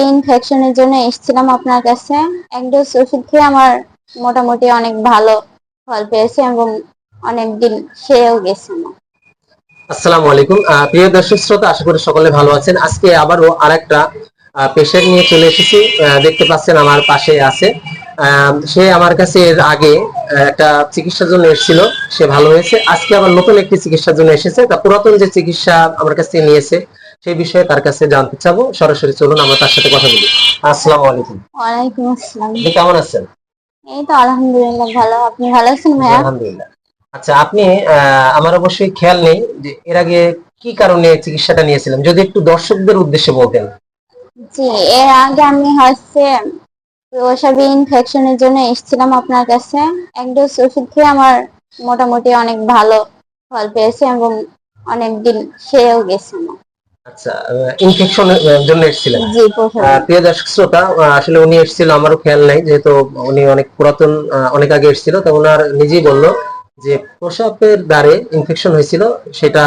ইনফেকশনের জন্য এসেছিলাম আপনার কাছে। এক ডোজ ওষুধ খেয়ে আমার মোটামুটি অনেক ভালো ফল পেয়েছে এবং অনেক দিন গেছে। আসসালামু আলাইকুম। প্রিয় দর্শক শ্রোতা, আশা করি সকলে ভালো আছেন। আজকে আবারও আরেকটা পেশেন্ট নিয়ে চলে এসেছি। দেখতে পাচ্ছেন আমার পাশে আছে। সে আমার কাছে এর আগে একটা চিকিৎসার জন্য এসেছিল। সে ভালো হয়েছে। আজকে আবার নতুন একটি চিকিৎসার জন্য এসেছে। তা পুরাতন যে চিকিৎসা আমার কাছ নিয়েছে সেই বিষয়ে তার কাছে জানতে চাবো। সরাসরি চলুন আমরা তার সাথে কথা বলি। আসসালামু আলাইকুম। ওয়ালাইকুম আসসালাম। আপনি কেমন আছেন? এই তো আলহামদুলিল্লাহ ভালো। আপনি ভালো আছেন ভাইয়া? আলহামদুলিল্লাহ। আচ্ছা আপনি আমার অবশ্যই খেয়াল নেই যে এর আগে কি কারণে চিকিৎসাটা নিয়েছিলেন? যদি একটু দর্শকদের উদ্দেশ্যে বলতেন। জি এর আগে আমি হচ্ছে প্রসাবী ইনফেকশনের জন্য এসেছিলাম আপনার কাছে। এক ডোজ ওষুধ খেয়ে আমার মোটামুটি অনেক ভালো ফল পেয়েছে এবং অনেক দিন সেরেও গেছে আমার। আচ্ছা ইনফেকশনের জন্য এসেছিলেন প্রসাবী আহ, প্রিয় দর্শক শ্রোতা আসলে উনি এসেছিল আমারও খেয়াল নাই যেহেতু উনি অনেক পুরাতন অনেক আগে এসেছিল তো ওনার নিজেই বলল যে প্রসাবের দ্বারে ইনফেকশন হয়েছিল সেটা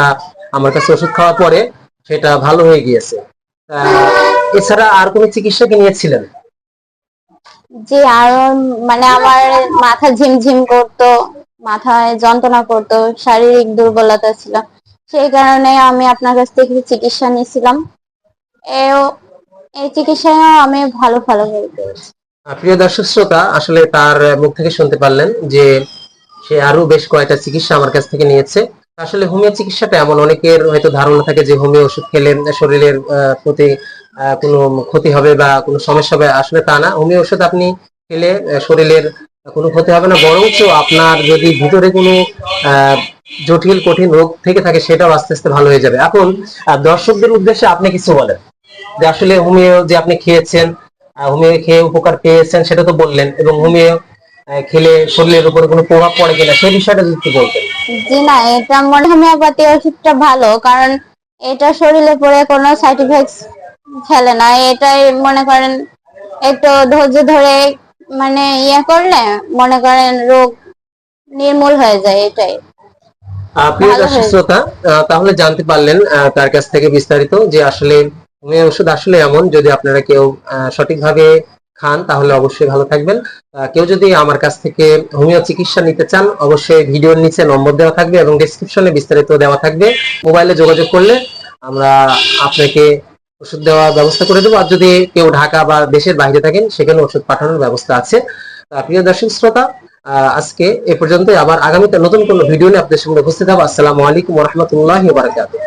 আমার কাছে ওষুধ খাওয়ার পরে সেটা ভালো হয়ে গিয়েছে। এছাড়া আর কোনো চিকিৎসা কি নিয়েছিলেন? জি আর মানে আমার মাথা ঝিমঝিম করতো মাথায় যন্ত্রণা করতো শারীরিক দুর্বলতা ছিল। সেই কারণে আমি আপনার কাছ থেকে চিকিৎসা নিয়েছিলাম। এও, এই চিকিৎসায় আমি ভালো হয়ে পেয়েছি। প্রিয় দর্শক শ্রোতা, আসলে তার মুখ থেকে শুনতে পারলেন যে সে আরও বেশ কয়েকটা চিকিৎসা আমার কাছ থেকে নিয়েছে। আসলে হোমিও চিকিৎসাটা এমন, অনেকের হয়তো ধারণা থাকে যে হোমিও ওষুধ খেলে শরীরের প্রতি কোনো ক্ষতি হবে বা কোনো সমস্যা হবে। আসলে তা না, হোমিও ওষুধ আপনি খেলে শরীরের কোনো ক্ষতি হবে না। বরঞ্চ আপনার যদি ভিতরে কোনো জটিল, কঠিন রোগ থেকে থাকে, সেটাও আস্তে আস্তে ভালো হয়ে যাবে। এখন দর্শকদের উদ্দেশ্যে আপনি কিছু বলেন। যে আসলে হোমিও যে আপনি খেয়েছেন হোমিও খেয়ে উপকার পেয়েছেন, সেটা তো বললেন, এবং হোমিও খেলে শরীরের উপরে কোনো প্রভাব পড়ে কিনা সেই বিষয়টা যদি বলতেন। জি না, এটা মনে হোমিওপ্যাথি ওষুধটা ভালো, কারণ এটা শরীরে পড়ে কোনো সাইড ইফেক্টস ফেলে না। এটাই মনে করেন, একটু ধৈর্য ধরে মানে ইয়ে করলে মনে করেন রোগ নির্মূল হয়ে যায়, এটাই। প্রিয় দর্শক শ্রোতা তাহলে জানতে পারলেন তার কাছ থেকে বিস্তারিত যে আসলে হোমিও ওষুধ আসলে এমন যদি আপনারা কেউ সঠিকভাবে খান তাহলে অবশ্যই ভালো থাকবেন। কেউ যদি আমার কাছ থেকে হোমিও চিকিৎসা নিতে চান অবশ্যই ভিডিওর নিচে নম্বর দেওয়া থাকবে এবং ডেসক্রিপশনে বিস্তারিত দেওয়া থাকবে। মোবাইলে যোগাযোগ করলে আমরা আপনাকে ওষুধ দেওয়ার ব্যবস্থা করে দেবো। আর যদি কেউ ঢাকা বা দেশের বাইরে থাকেন সেখানে ওষুধ পাঠানোর ব্যবস্থা আছে। প্রিয় দর্শক শ্রোতা আজকে এ পর্যন্ত আবার আগামীতে নতুন কোনো ভিডিও নিয়ে আপনাদের সঙ্গে উপস্থিত হব। আসসালামু আলাইকুম রহমতুল্লাহ বারাকাতুহ।